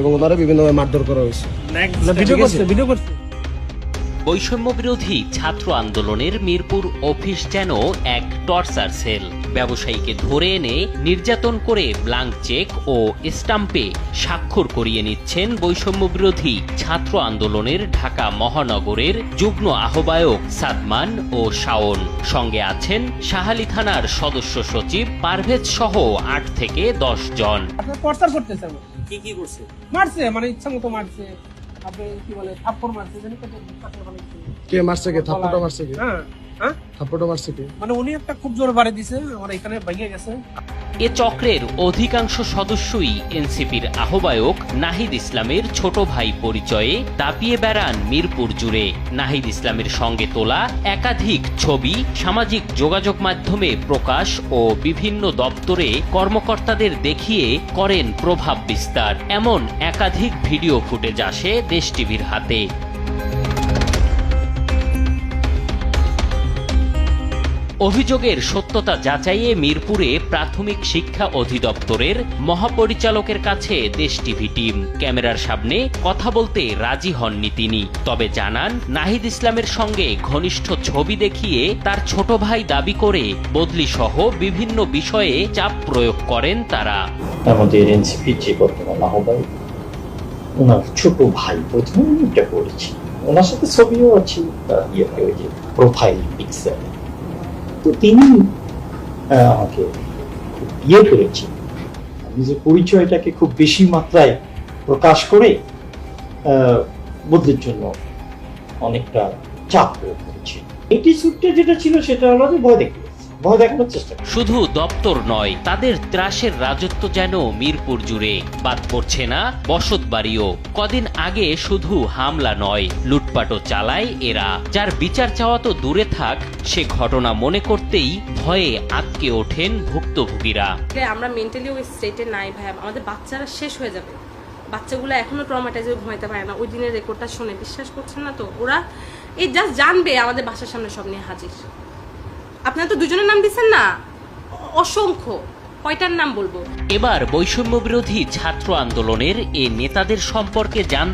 এবং ওনারা বিভিন্নভাবে মারধর করা হয়েছে। ভিডিও করছে ভিডিও করছে। বৈষম্য বিরোধী ছাত্র আন্দোলনের মিরপুর অফিস যেন এক টর্চার সেল। ব্যবসায়ীকে ধরে এনে নির্যাতন করে ব্লাঙ্ক চেক ও স্টাম্পে স্বাক্ষর করিয়ে নিচ্ছেন বৈষম্য বিরোধী ছাত্র আন্দোলনের ঢাকা মহানগরের যুগ্ম আহ্বায়ক সাদমান ও শাওন। সঙ্গে আছেন শাহালি থানার সদস্য সচিব পারভেজ সহ আট থেকে দশ জন। টর্চার করতেছে কি কি করছে? মারছে মানে ইচ্ছা মতো মারছে। আপনি কি বলে থাপ্পড় মারছে জানি মানে কে মারছে কে? থাপ্পড়টা মারছে কে? হ্যাঁ হ্যাঁ? থাপ্পড়টা মারছে কে? মানে উনি একটা খুব জোরে বাড়ি দিছে আমার এখানে ভেঙে গেছে। এ চক্রের অধিকাংশ সদস্যই এনসিপির আহ্বায়ক নাহিদ ইসলামের ছোট ভাই পরিচয়ে দাপিয়ে বেড়ান মিরপুর জুড়ে। নাহিদ ইসলামের সঙ্গে তোলা একাধিক ছবি, সামাজিক যোগাযোগ মাধ্যমে প্রকাশ ও বিভিন্ন দপ্তরে কর্মকর্তাদের দেখিয়ে করেন প্রভাব বিস্তার। এমন একাধিক ভিডিও ফুটেজ আসে দেশ টিভির হাতে। অভিযোগের সত্যতা যাচাইয়ে মিরপুরে প্রাথমিক শিক্ষা অধিদপ্তরের মহাপরিচালকের কাছে দেশ টিভি টিম। ক্যামেরার সামনে কথা বলতে রাজি হননি তিনি। তবে জানান, নাহিদ ইসলামের সঙ্গে ঘনিষ্ঠ ছবি দেখিয়ে তার ছোট ভাই দাবি করে বদলি সহ বিভিন্ন বিষয়ে চাপ প্রয়োগ করেন তারা। আমাদের এনসিপির যে বর্তমান আহ্বায়ক, ওনার ছোট ভাই প্রথমে করেছি ওনার সাথে ছবিও আছে ইয়েতে প্রোফাইল পিকচার তো তিনি আমাকে ইয়ে করেছেন নিজের পরিচয়টাকে খুব বেশি মাত্রায় প্রকাশ করে বদলের জন্য অনেকটা চাপ প্রয়োগ করেছে। এটি সূত্রে যেটা ছিল, সেটা হলো যে ভয় দেখতে। ভয় দেখানোর চেষ্টা শুধু দপ্তর নয় তাদের ত্রাসের রাজত্ব যেন মিরপুর জুড়ে। বাদ পড়ছে না বসত বাড়িও। কদিন আগে শুধু হামলা নয় লুটপাটও চালায় এরা। যার বিচার চাওয়া তো দূরে থাক সে ঘটনা মনে করতেই ভয়ে আটকে ওঠেন ভুক্তভোগীরা। আমরা মেন্টালি ওই স্টেটে নাই ভাই আমাদের বাচ্চারা শেষ হয়ে যাবে। বাচ্চাগুলো এখনও ট্রমাটাইজে ঘুমাইতে পারে না। ওই দিনের রেকর্ডটা শুনে বিশ্বাস করছেন না তো? ওরা এই জাস্ট জানবে আমাদের বাসার সামনে সব নিয়ে হাজির। আপনারা তো দুজনের নাম দিচ্ছেন না? অসংখ্য। কয়টার নাম বলব? এবার বৈষম্য বিরোধী ছাত্র আন্দোলনের এ নেতাদের সম্পর্কে জানতে